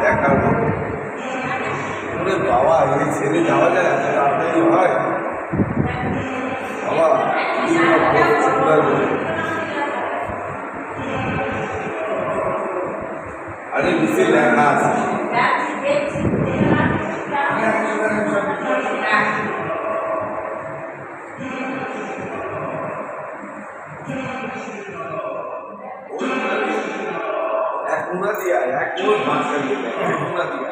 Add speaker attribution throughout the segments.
Speaker 1: দেখার মতো ওরে বাবা এই ছেড়ে যাওয়া যায় তাড়াতাড়ি হয় বাবা আরে নিচে লেখা এক কোনা দিয়া এক কোন মাঝখান দিয়ে এক কোনা দিয়া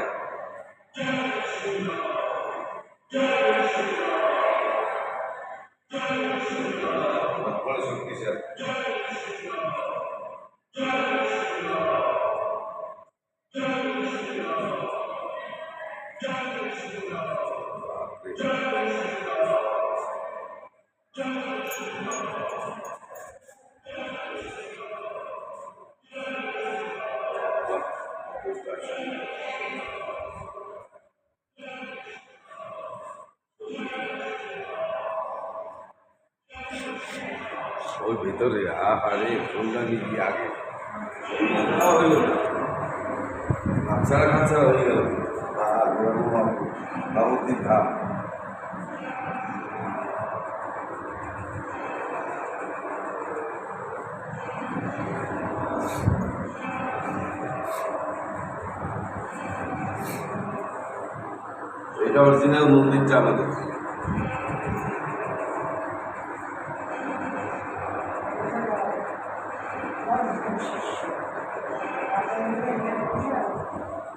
Speaker 1: ওই ভেতরে আহারে ফুলদানি দিয়ে আগে? হইল কাছাড়া কাছাড়া হয়ে গেল। এটা অরিজিনাল মন্দিরটা আমাদের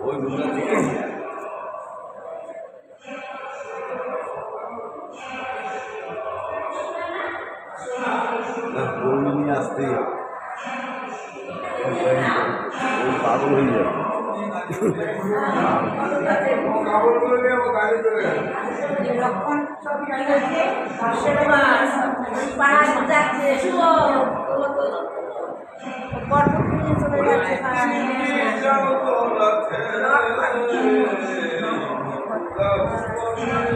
Speaker 1: ওই মুন্ডা গরু নিয়ে আসতেই হবে। পাগল হয়ে যাবে।
Speaker 2: সব